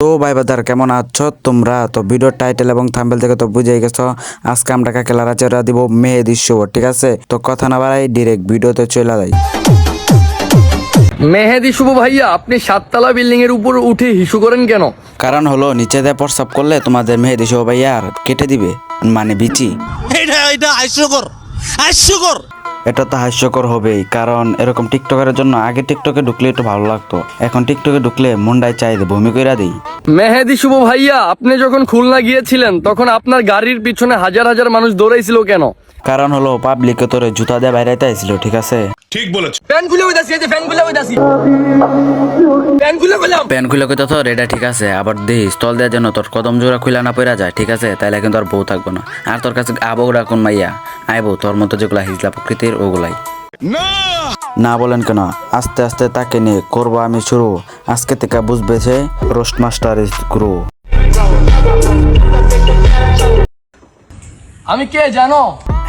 তো ভাই বাদার কেমন আছো? তোমরা তো ভিডিওর টাইটেল এবং থাম্বেল থেকে তো বুঝে গেছো আজকে আমরা কাকে লারাচেরা দিব? মেহেদি শো ঠিক আছে? তো কথা না বাড়াই ডিরেক্ট ভিডিওতে চলে যাই। মেহেদি শুভ ভাইয়া আপনি সাততলা বিল্ডিং এর উপর উঠে হিসু করেন কেন? কারণ হলো নিচে দিয়ে প্রস্তাব করলে তোমাদের মেহেদি শুভ ভাইয়া আর কেটে দিবে মানে বিচি। এটা এটা হাস্যকর হাস্যকর এটা তো হাস্যকর হবেই কারণ এরকম টিকটকের জন্য আগে টিকটকে ঢুকলে একটু ভালো লাগতো। এখন টিকটকে ঢুকলে মুন্ডায় চাই ভূমি কইরা দিই। মেহেদি শুভ ভাইয়া আপনি যখন খুলনা গিয়েছিলেন তখন আপনার গাড়ির পিছনে হাজার হাজার মানুষ দৌড়াইছিল কেন? কারণ হলো পাবলিকে তোরে জুতা দিয়ে বাইরে আইছিল ঠিক আছে? ফ্যান খুলে হইতাছি এই যে ফ্যান খুলে হইতাছি ফ্যান খুলে বললাম প্যান খুলে কইতে তো এটা ঠিক আছে আবার দেহি স্থল দেওয়ার জন্য তোর কদম জোড়া খুলে না পড়া যায় ঠিক আছে? তাইলে কিন্তু আর বউ থাকব না। আর তোর কাছে আবৌরা কোন মাইয়া? আইবো তোর মতো যেগুলা হিজলা প্রকৃতির ওগুলাই না বলেন কেন আস্তে আস্তে তাকে নিয়ে করবো আমি শুরু আজকে থেকে বুঝবে সে রোস্ট মাস্টার গুরু আমি কে জানো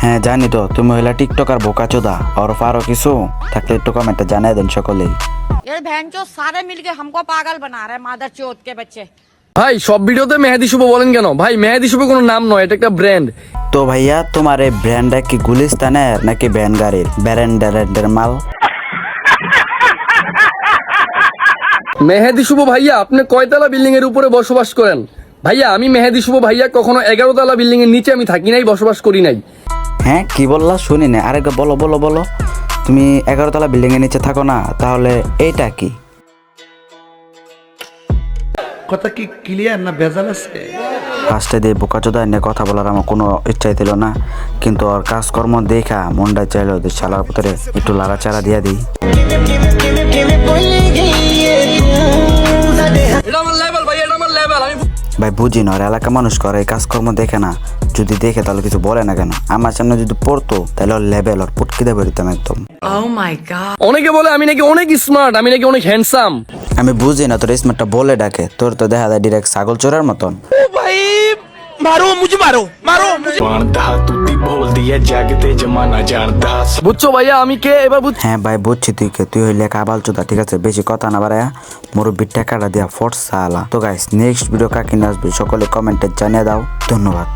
হ্যাঁ জানি তো তুমি হইলা টিকটকার বোকা চোদা আর আরো কিছু থাকলে একটু কমেন্টে জানাই দেন সকলেই ये बहन चो सारे मिलके हमको पागल बना रहे मादर चौथ के बच्चे ভাই সব ভিডিওতে মেহেদি শুভ বলেন কেন ভাই মেহেদি শুভ কোনো নাম নয় এটা একটা ব্র্যান্ড তো ভাইয়া তোমার এই ব্র্যান্ডটা কি গুলিস্তানের নাকি ভ্যান গাড়ির? ব্র্যান্ডের মাল? মেহেদি শুভ ভাইয়া আপনি কয়তলা বিল্ডিং এর উপরে বসবাস করেন? ভাইয়া আমি মেহেদি শুভ ভাইয়া কখনো এগারো তলা বিল্ডিং এর নিচে আমি থাকি নাই বসবাস করি নাই। হ্যাঁ কি বললা? শুনি না। আরেকবার বলো বলো বলো। তুমি এগারোতলা বিল্ডিং এর নিচে থাকো না তাহলে এইটা কি? কথা কি ক্লিয়ার না ভেজাল আছে? ফার্স্টে দিয়ে বোকাচোদা নিয়ে কথা বলার আমার কোনো ইচ্ছাই ছিল না। কিন্তু ওর কাজকর্ম দেখা মনটাই চাইলো যে শালার ভিতরে একটু লাড়াচাড়া দিয়ে দিই। ভাই এটা আমার লেভেল আমি ভাই বুঝি না ওর এলাকা মানুষ করে এই কাজকর্ম দেখে না। যদি দেখে তাহলে কিছু বলে না কেন? আমার সামনে যদি পড়তো তাহলে ওর লেভেল ওর পুটকি দেবে দিতাম একদম অনেকে বলে আমি নাকি অনেক স্মার্ট আমি নাকি অনেক হ্যান্ডসাম আমি বুঝি না তোর স্মার্টটা বলে ডাকে। তোর তো দেখা যায় ডিরেক্ট ছাগল চোরার মতন। ও ভাই মারো মুঝে মারো মারো বুঝছ ভাইয়া আমি কে? এবার বুঝ হ্যাঁ ভাই বুঝছি তুই কে। তুই হইলে কাবাল চোদা ঠিক আছে? বেশি কথা না বাড়ায়া। বিটটা কাটা দিয়া ফোর্স সালা তো গাইস নেক্সট ভিডিও কাকি নাচবে সকলে কমেন্টে জানিয়ে দাও। ধন্যবাদ।